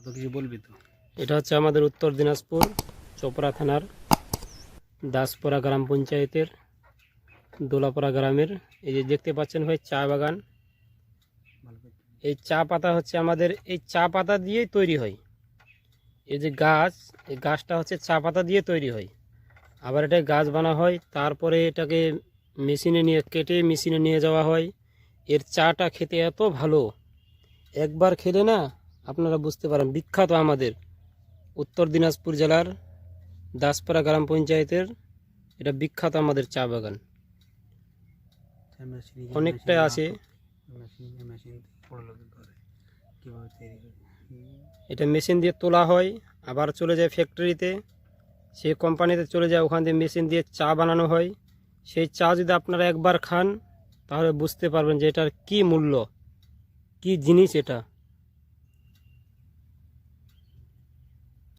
কত কিছু বলবি তো? এটা হচ্ছে আমাদের উত্তর দিনাজপুর, চোপড়া থানার দাসপাড়া গ্রাম পঞ্চায়েতের, দোলাপাড়া গ্রামের। এই যে দেখতে পাচ্ছেন ভাই, চা বাগান। এই চা পাতা হচ্ছে আমাদের, এই চা পাতা দিয়েই তৈরি হয়। এই যে গাছ, এই গাছটা হচ্ছে চা পাতা দিয়ে তৈরি হয়। আবার এটা গাছ বানা হয়, তারপরে এটাকে মেশিনে নিয়ে, কেটে মেশিনে নিয়ে যাওয়া হয়। এর চাটা খেতে এত ভালো। একবার খেলে না আপনারা বুঝতে পারেন, বিখ্যাত আমাদের উত্তর দিনাজপুর জেলার দাসপাড়া গ্রাম পঞ্চায়েতের এটা বিখ্যাত আমাদের চা বাগান। অনেকটাই আছে। এটা মেশিন দিয়ে তোলা হয়, আবার চলে যায় ফ্যাক্টরিতে। সেই কোম্পানিতে চলে যায়, ওখান দিয়ে মেশিন দিয়ে চা বানানো হয়। সেই চা যদি আপনারা একবার খান, তাহলে বুঝতে পারবেন যে এটার কি মূল্য, কি জিনিস এটা।